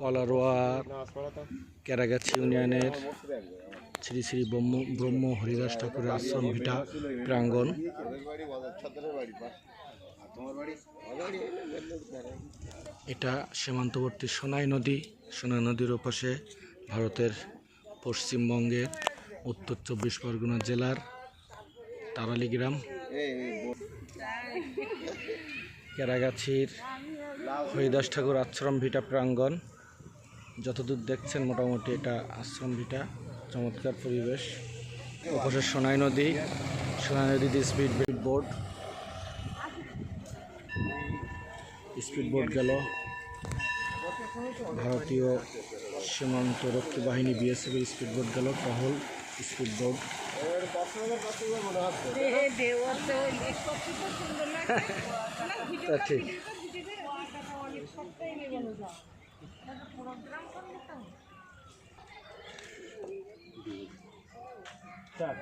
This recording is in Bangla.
কলারোয়া ক্যারাগাছি ইউনিয়নের শ্রী শ্রী ব্রহ্ম ব্রহ্ম হরিদাস ঠাকুরের আশ্রম ভিটা প্রাঙ্গণ। এটা সীমান্তবর্তী সোনাই নদী। সোনাই নদীর ওপাশে ভারতের পশ্চিমবঙ্গের উত্তর চব্বিশ পরগনা জেলার তারালি গ্রাম। ক্যারাগাছির হরিদাস ঠাকুর আশ্রম ভিটা প্রাঙ্গণ। যতদূর দেখছেন মোটামুটি এটা আশ্রম ভিটা চমৎকার পরিবেশ। ওপাশে সোনাই নদী, সোনাই নদীতে স্পিড বোট স্পিড বোট গেল। ভারতীয় সীমান্ত রক্ষী বাহিনী বিএসএফের স্পিড বোট গেল, টহল স্পিড তা ঠিক। 这